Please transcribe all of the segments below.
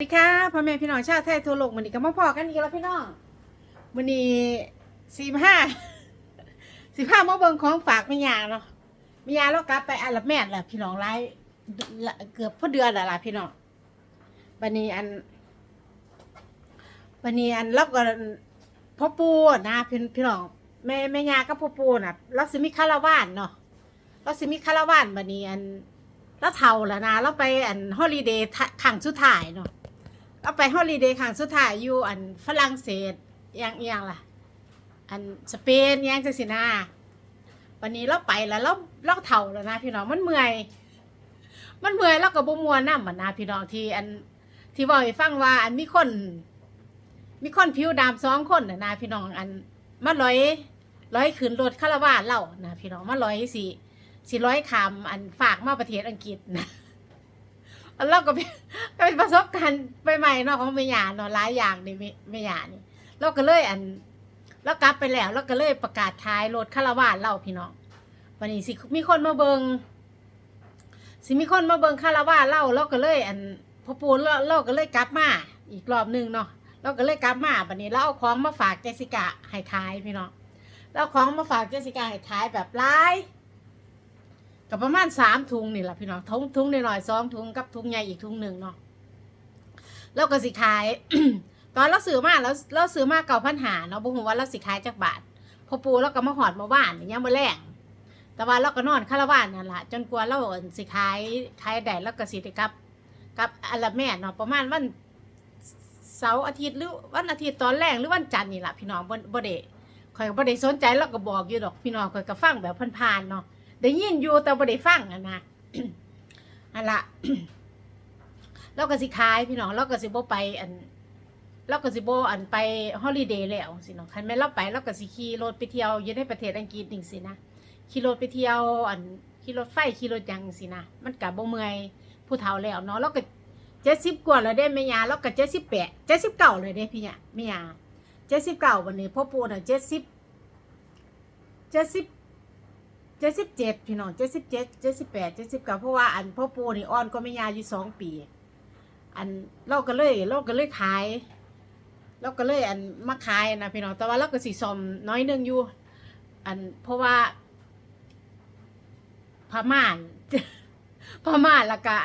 สวัสดีค่ะพ่อแม่พี่น้องชาวไทยทั่วโลกวันนี้ก็มาพอกันอีกแล้วพี่น้องวันนี้สี่ห้าสิบห้ามาเบิ่งของฝากไม่ยาเนาะไม่ยาเรากลับไปอาลับแม่แหละพี่น้องไล่เกือบพอเดือนแล้วล่ะพี่น้องวันนี้อันวันนี้อันเราก็พ่อปูนะพี่พี่น้องแม่แม่ยากับพ่อปูน่ะเราสิมีคาราวานเนาะเราสิมีคาราวานวันนี้อันเราเท่าแล้วนะเราไปอันฮอลิเดย์ครั้งสุดท้ายเนาะ เอาไปฮอลิเดย์ครั้งสุดท้ายอยู่อันฝรั่งเศสอยังเอียงล่ะ อันสเปนอยังจังสินะวันนี้เราไปแล้วเราเราเท่าแล้วนะพี่น้องมันเมื่อย มันเมื่อยแล้วก็บ่มวนนำมันนะพี่น้องที่อันที่บอกให้ฟังว่า อันมีคน มีคนผิวดำสองคนนะนะพี่น้องอันมาร้อยร้อยขึ้นรถคาราวานเล่านะพี่น้องมาร้อยสิสิร้อยคำอันฝากมาประเทศอังกฤษนะ เราก็เป็นก็เป็นประสบการณ์ใหม่ๆเนาะของเมียาเนาะหลายอย่างในเมียานี่เราก็เลยอันเรากลับไปแล้วเราก็เลยประกาศท้ายรถคาราวานเราพี่น้องวันนี้สิมีคนมาเบิงสิมีคนมาเบิงคาราวานเราเราก็เลยอันพอปูนเราเราก็เลยกลับมาอีกรอบหนึ่งเนาะเราก็เลยกลับมาวันนี้เราเอาของมาฝากเจสิกาให้ท้ายพี่น้องเราเอาของมาฝากเจสิกาให้ท้ายแบบหลาย กับประมาณสามถุงนี่แหละพี่น้องถุงถุงหน่อยๆสองถุงกับถุงใหญ่อีกถุงหนึ่งเนาะแล้วก็สิขาย ตอนเราซื้อมาแล้วเราซื้อมาเก่าพันหาเนาะบุ้งว่าเราสิขายจากบาทพอปูเราก็มาหอดมาบ้านอย่างเงี้ยมาแรงแต่ว่าเราก็นอนคาราวานนั่นแหละจนกว่าเราสิขายขายได้แล้วก็สิได้กับกับอัลแม่เนาะประมาณวันเสาร์อาทิตย์หรือวันอาทิตย์ตอนแรกหรือวันจันทร์นี่แหละพี่น้องบ่บ่ได้ข่อยบ่ได้สนใจเราก็บอกอยู่ดอกพี่น้องข่อยก็ฟังแบบผ่านๆเนาะ ได้ยินอยู่แต่บ่ได้ฟังอะนะอันละเราก็สิขายพี่น้องเราก็สิบ่ไปอันเราก็สิบ่อันไปฮอลิเดย์แล้วสิเนาะคันแม่เราไปเราก็สิขี่รถไปเที่ยวอยู่ในประเทศอังกฤษนี่สินะขี่รถไปเที่ยว อันขี่รถไฟขี่รถยังสินะมันก็บ่เมื่อยผู้เฒ่าแล้วเนาะเราก็70กว่าแล้วเด้แม่ยาเราก็78 79เจ็ดสิบเก่าเลยเด้พี่ย่าแม่ย่า79วันนี้พ่อปู่น่ะ70 70เจ็ดสิบ เจ็ดพี่น้องเจ็ดสิบเจ็ดเจ็ดสิบแปดเจ็ดสิบเก้าเพราะว่าอันพ่อปูนี่อ่อนก็ไม่ยาอยู่สองปี อันเราก็เลยเราก็เลยขายเราก็เลยอันมาขายนะพี่น้องแต่ว่าเราก็สีซอมน้อยหนึงอยู่ อันเพราะว่าพม่าพม่าละกะ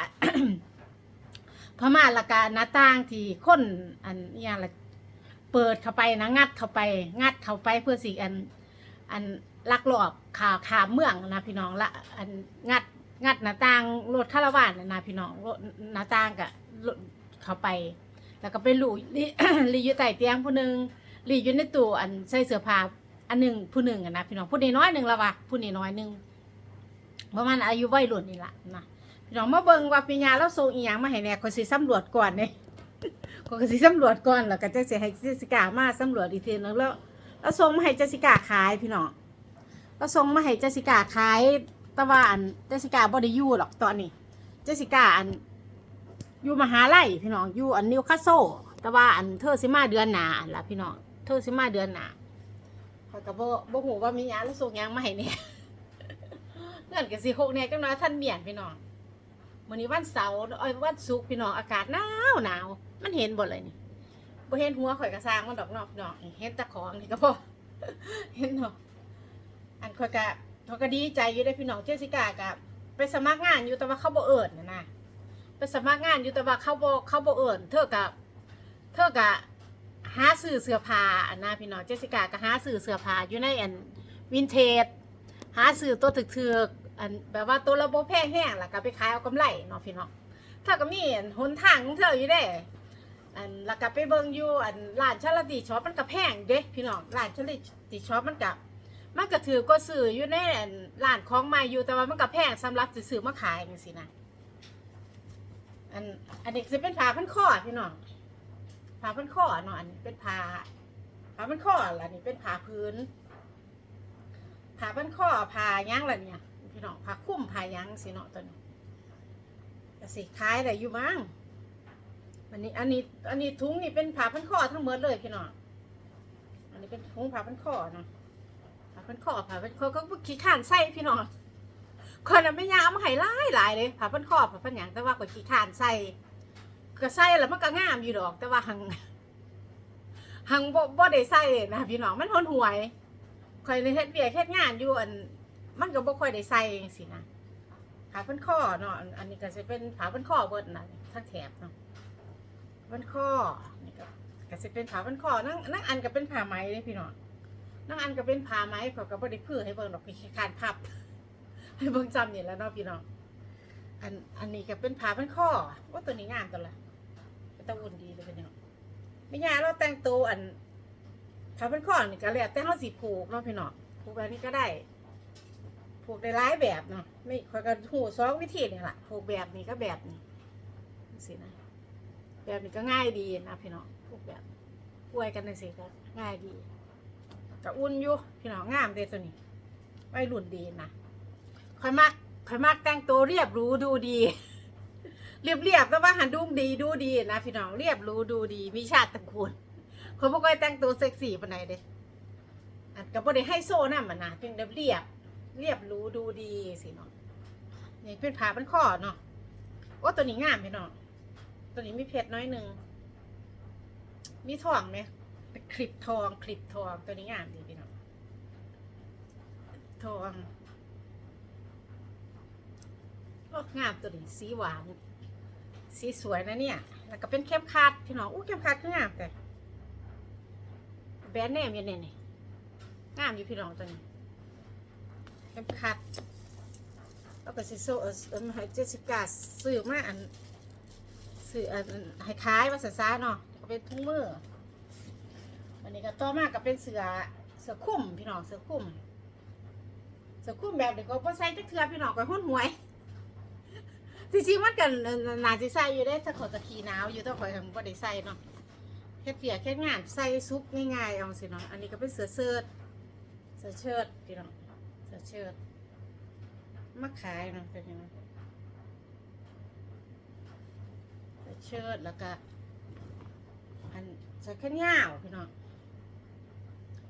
พม่าละกะหน้าต่างที่คนอันอหย่าละเปิดเข้าไปนะงัดเข้าไป งัดเข้าไปเพื่อสิอัน อัน ลักลอบขาขาเมืองนะพี่น้องละอันงัดงัดหน้าต่างรถคาราวานนะพี่น้องรถหน้าต่างกะเข้าไป แล้วก็ไปหลูลีลีอยู่ใต้เตียงผู้หนึ่งลีอยู่ในตู้อันใส่เสื้อผ้าอันหนึ่งผู้หนึ่งนะพี่น้องผู้นี้น้อยหนึ่งละวะผู้นี้น้อยหนึ่งประมาณอายุวัยรุ่นนี่ละนะพี่น้องมาเบิ่งว่าปีญาเราส่งอีหยังมาให้แน่คนสิสำรวจก่อนเนี่ยคนสิสำรวจก่อนแล้วก็จะเสิให้เจสิกามาสำรวจอีกทีนึงแล้วแล้วส่งมาให้เจสสิกาขายพี่น้อง ก็ส่งมาให้เจสิกาขายต่ว่าอันเจสิกาบ่ได้ยูหรอกตอนนี้ เจสิกาอันอยู่มหาลัยพี่น้องอยู่อันนิวคาสเซิลแต่ว่าอันเธอสิมาเดือนหนาอันละพี่น้องเธอสิมาเดือนหนาข้อยก็บ่บ่ฮู้ว่ามีหยังแล้วส่งหยังมาให้เนี่ยเงินก็สิหกเนี่ยจังน้อยท่านเมียนพี่น้องมื้อนี้วันเสาร์อ้ยวันศุกร์พี่น้องอากาศหนาวหนาวมันเห็นบ่เลยนี่บ่เห็นหัวข่อยก็สร้างมันดอกนอกพี่น้องเห็นตะของนี่ก็พอเห็นเนาะอัน เขาก็เขาก็ดีใจอยู่ได้พี่น้องเจสสิกากับไปสมัครงานอยู่แต่ว่าเขาบ่เอิญนะนะไปสมัครงานอยู่แต่ว่าเขาบ่เขาบ่เอิญเธอกับเธอกับหาซื้อเสื้อผ้าอันนะพี่น้องเจสสิกาก็หาซื้อเสื้อผ้าอยู่ในอันวินเทจหาซื้อตัวถึกๆอันแบบว่าตัวระบบแพงแห้งแล้วก็ไปขายเอากำไรเนาะพี่น้องเธอก็มีอันหนทางของเธออยู่ได้อันแล้วก็ไปเบิ่งอยู่อันร้านชาลตีช็อปมันก็แพงเด้พี่น้องร้านชาลตีช็อปมันก็ มันก็ถือก็ซื้ออยู่ในร้านของม่อยู่แต่ว่ามันก็แพงสำหรับสิซื้อมาขายจังซี่นะอันอันนี้สิเป็นผ้าพันคอพี่น้องผ้าพันคอเนาะอันนี้เป็นผ้าผ้าพันคอล่ะนี่เป็นผ้าพื้นผ้าพันคอผ้ายังล่ะเนี่ยพี่น้องผ้าคุ้มผ้ายังสิเนาะตัวนี้ก็สิขายได้อยู่มั้งอันนี้อันนี้อันนี้ถุงนี่เป็นผ้าพันคอทั้งหมดเลยพี่น้องอันนี้เป็นถุงผ้าพันคอเนาะ พันคอผ่าพันคอก็ขี้ข้านใส่พี่น้องคนน่ะไม่ยากเอามาให้หลายหลายเลยผ่าพันคอผ่าพันหยังแต่ว่าก็ขี้ข้านใส่ก็ใส่แล้วมันก็งามอยู่ดอก แต่ว่าหังหังบ่บ่ได้ใส่นะพี่น้องมันหนหวยข่อยในเฮ็ดเวียเฮ็ดงานอยู่อัน มันก็บ่ค่อยได้ใส่จังซี่นะผ้าพันคอเนาะอันนี้ก็สิเป็นผ้าพันคอเบิดน่ะทั้งแถบเนาะพันคอนี่ก็ก็สิเป็นผ้าพันคอนั่งนั่งอันก็เป็นผ้าไหมเด้พี่น้อง นั่งอันก็เป็นผ้าไหมข่อยก็บ่ได้พื้ให้เบิ่งดอกพี่คร้านพับ ให้เบิ่งจำนี่แหล้วเนาะพี่น้องอันอันนี้ก็เป็นผ้าพันคอว่าตัวนี้งามตัวละเป็นตะวุ่นดีเลยเป็นยังไม่ยากเราแต่งตัวอันผ้าพันคอนี่ก็แล้วแต่เราสิผูกเนาะพี่น้องผูกแบบนี้ก็ได้ ผูกได้หลายแบบเนาะไม่คอยกันหูสองวิธีนี่แหละผูกแบบนี้ก็แบบนี้สินะแบบนี้ก็ง่ายดีนะพี่น้องผูกแบบอวยกันในสิก็ง่ายดี ก็อุ่นอยู่พี่น้องงามเด้ตัวนี้ไว้รุ่นดีนะคอยมักคอยมากแต่งตัวเรียบรู้ดูดี เรียบเรียบแต่ว่าหันดูดีดูดีนะพี่น้องเรียบรู้ดูดีมีชาติตระกูลคนบ่ค่อยแต่งตัวเซ็กซี่ปานใดเด้อันก็บ่ได้ให้โซ่นำมันนะเพียงเรียบเรียบรู้ดูดีสิเนาะนี่เป็นผ้าเป็นข้อเนาะว่าตัวนี้งามพี่น้องตัวนี้มีเพชรน้อยหนึ่งมีทองไหม คลิปทองคลิปทองตัวนี้งามดีพี่น้องทองโอ้งามตัวนี้สีหวาน สีสวยนะเนี่ย แล้วก็เป็นเข้มขัดพี่น้องอู้เข้มขัดคืองามแต่แบรนด์เนมยังไงนี่งามอยู่พี่น้องตัวนี้เข้มขัดแล้วก็ซิโซเออเออให้เจสิก้าซื้อมาอันซื้ออันให้ขายว่าซะซาเนาะก็เป็นถุงมือ วันนี้ก็ต่อมาก็เป็นเสือเสือคุ้มพี่น้องเสือคุ้มเสือคุ้มแบบเด็กก็บ่ใส่จักเทือพี่น้องก็หุ้นหวยจริงๆมันกันนาสิใส่อยู่ได้ถ้าขอตะขีหนาวอยู่ถ้าขอยทำก็ได้ใส่เนาะแค่เปียกแค่งานใส่ซุปง่ายๆเอาสิเนาะอันนี้ก็เป็นเสือเชิ้ตเสื้อเชิ้ตพี่น้องเสื้อเชิ้ตมาขายเนาะเป็นยังไงเสื้อเชิ้ตแล้วก็อันเสื้อแขนยาวพี่น้อง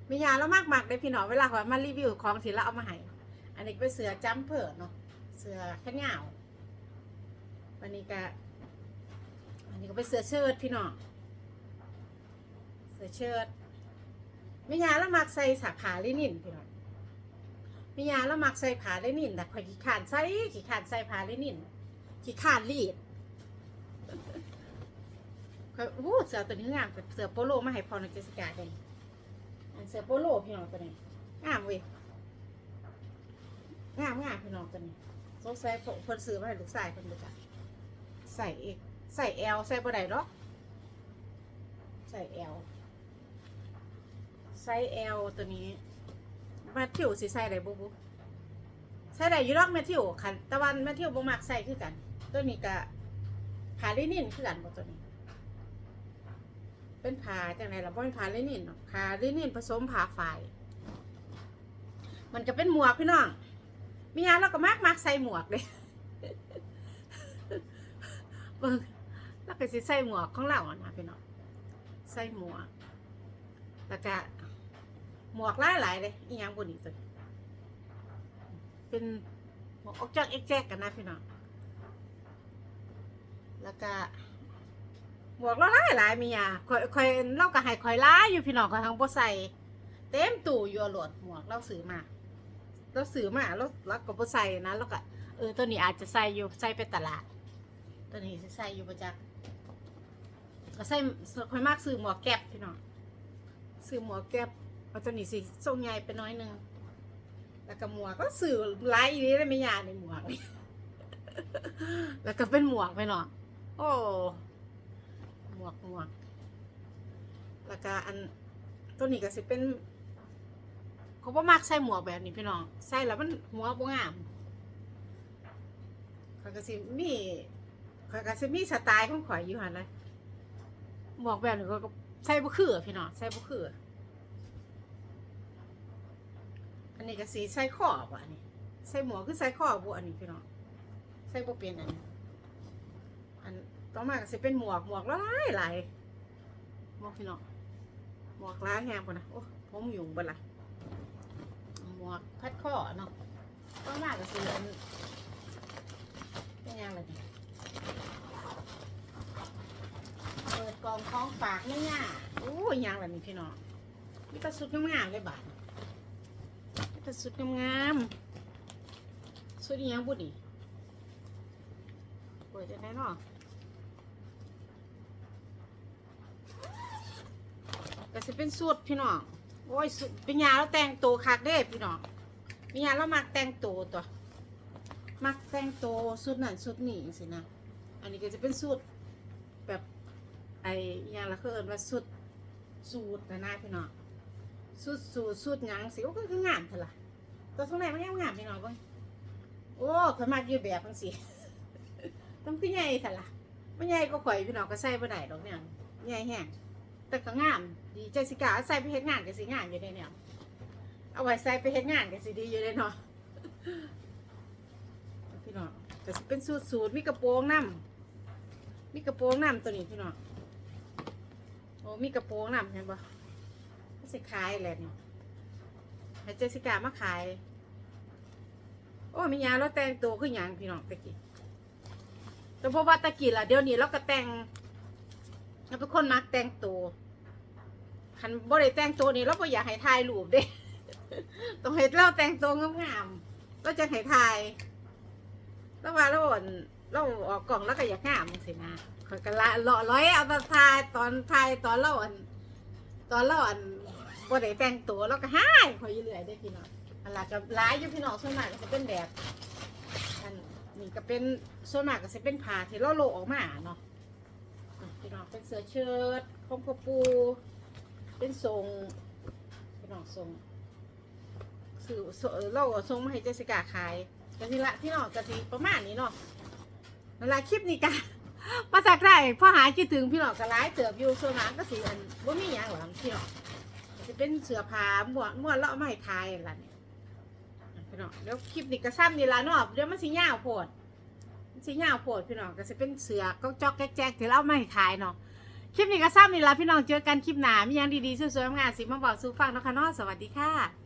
มียาแล้วมากมากๆเลยพี่น้องเวลาขอยมารีวิวของที่เราเอามาให้อันนี้เป็นเสือจัมเปอร์เนาะเสือขนยาววันนี้ก็อันนี้ก็เป็นเสือเชิ้ตพี่น้องเสือเชิ้ตไม่ยาแล้วมักใส่สาขาลินินพี่น้องม่ยาแล้วมักใส่ผาลินินแต่ขอยขี้ขานใส่ขี้ขานใส่ผาลินินขี้ขานรีดขอยโอ้เสือตัวนี้งามเสือโปโลมาให้พอในเจสิกาเลยอัน เสื้อโปโลพี่น้องตัวนี้งามเว้ยงามงามพี่น้องตัวนี้สงสัยเพิ่นซื้อมาให้ลูกชายเพิ่นบ่จ้ะใส่เอกใส่แอลใส่บ่ได้หรอกใส่แอลใส่แอลตัวนี้แมทธิวสิใส่ได้บ่บุใส่ได้ยูรอกแมทธิวคันตะวันแมทธิวบ่มักใส่คือกัน ตัวนี้ก็ผ้าลินินคือกันบ่ตัวนี้ เป็นผ้าจังไดล่ะบ่เป็นผ้าลินินผ้าลินินผสมผ้าฝ้ายมันก็เป็นหมวกพี่น้องมีหยังเราก็มักมักใส่หมวกเด้เบิ่งแล้วก็สิใส่หมวกของเราอะนะพี่น้องใส่หมวกแล้วก็หมวกหลายหลายเลยอีหยังบนนี้ตัวเป็นหมวกออกจากเอ็กแจกกันนะพี่น้องแล้วก็ หมวกเราหลายหลายมีอะคอยคอยเราก็ให้คอยล้ายอยู่พี่น้องคอยทางบ่ใส่เต็มตู้อยู่หลดหมวกเราซื้อมาเราซื้อมาเราเราก็บ่ใส่นะแล้วก็เออตัวนี้อาจจะใส่อยู่ใส่ไปตลาด ตัวนี้ใส่อยู่ประจักก็ใส่คอยมากซื้อหมวกแก๊ปพี่น้องซื้อหมวกแก๊ปเอาตัวนี้สิทรงใหญ่ไปน้อยหนึงแล้วก็หมวกก็ซื้อหลายอีนี้ได้ไม่ยากในหมวกนี่แล้วก็เป็นหมวกไปเนาะโอ้ วกหมวกแล้วก็อันตัวนี้ก็สิเป็นเขาบ่มักใส่หมวกแบบนี้พี่น้องใส่แล้วมันหัวบ่งามเขาก็สิมีข่อยก็สิมีสไตล์ของข่อยอยู่หั่นเลยหมวกแบบนี้ก็ใส่บ่คือพี่น้องใส่บ่คืออันนี้ก็สีใส่ข้อบ่อันนี้ใส่หมวกคือใส่ข้อบ่อันนี้พี่น้องใส่บ่เป็นอันนี้อัน ต่อมาก็สิเป็นหมวกหมวกหลายหลายหมวกพี่น้องหมวกหลายแฮงพุ่นนะโอ้ผมยุ่งเบิดล่ะหมวกพัดข้อเนาะต่อมาก็สิอันเป็นหยังล่ะนี่องของฝากไม่ยากโอ้ยยังแบบนี้พี่น้องนี่ก็สุดงามๆเลยบาทนี่ก็สุดงามๆสุดอีหยังบุดีโอ้ยจะได้เนาะ ก็จะเป็นสูตรพี่น้องโอ้ยสุดเป็นยาแล้วแต่งตัวคักเด้พี่น้องมียาแล้วมักแต่งตัวตัวมักแต่งตัวสุดนั่นสุดนี่สินะอันนี้ก็จะเป็นสูตรแบบไอ้ยางละคือเอินว่าสูตรสูตรนะนะพี่น้องสูตรสูตรสูตรหยังสิโอ้ก็คืองามเถอะล่ะตัวตรงไหนมันงามงามพี่น้องเบ้างโอ้เพิ่นมายืดแบบจังสิต้องคือใหญ่เถอะล่ะไม่ใหญ่ก็ข่อยพี่น้องก็ใส่บ่ได้ดอกเนี่ยใหญ่แห้ง แต่ก็งาม ดีใจสิกาใส่ไปเฮ็ดงานก็สิงามอยู่ในเนี่ยเอาไว้ใส่ไปเฮ็ดงานก็สิดีอยู่เลยเนาะพี่น้องแต่สิเป็นสูตรสูตรมีกระโปรงน้ำมีกระโปรงน้ำตัวนี้พี่น้องโอ้มีกระโปรงน้ำเห็นปะก็สิขายแหละนี่ให้เจสิกามาขาย โอ้มียาแล้วแต่งตัวคือหยังพี่น้องตะกี้แต่เพราะว่าตะกี้ล่ะเดี๋ยวนี้เราก็แต่ง เราเป็นคนมักแต่งตัวคันบ่ได้แต่งตัวนี่เราก็อยากให้ถ่ายรูปเด้ต้องให้เราแต่งตัวงามๆเราจะให้ถ่ายแล้วว่าเราอ่อนเราออกกล่องแล้วก็อยากงามสินะคอยกันละเลาะร้อยเอาตอนทายตอนทายตอนเราอ่อนตอนเราอ่อนบ่ได้แต่งตัวเราก็ห้ายคอยยู่เรื่อยได้พี่น้องอะไรก็ร้ายอยู่พี่น้องส่วนมากก็จะเป็นแบบอันนี่ก็เป็นส่วนมากก็จะเป็นผ้าที่เราโลออกมาเนาะ พี่น้องเป็นเสื้อเชิ้ตของพ่อปู เป็นทรงพี่น้องทรงสื่อเราทรงมาให้เจสิก้าขายกันทีละพี่น้องกันทีประมาณนี้เนาะเวลาคลิปนี้กันมาจากไหนพ่อหายคิดถึงพี่น้องก็ร้ายเติบอยู่ส่วนมากก็สิอันว่ามีอย่างหลังพี่น้องจะเป็นเสือผ้าม้วนม้วนแล้วเอามาให้ทายอะไรเนี่ยพี่น้องเดี๋ยวคลิปนี้ก็ซ้ำนี่ละเนาะเดี๋ยวมันสิยาวโพด สียาวโพดพี่น้องก็จะเป็นเสือก็จอกแจ๊กๆที่เราเอามาให้ทายเนาะคลิปนี้ก็ซ้ำนี่ละพี่น้องเจอกันคลิปหน้ามีอย่างดีๆสวยๆงานสิมาบอกสู่ฟังนะคะเนาะสวัสดีค่ะ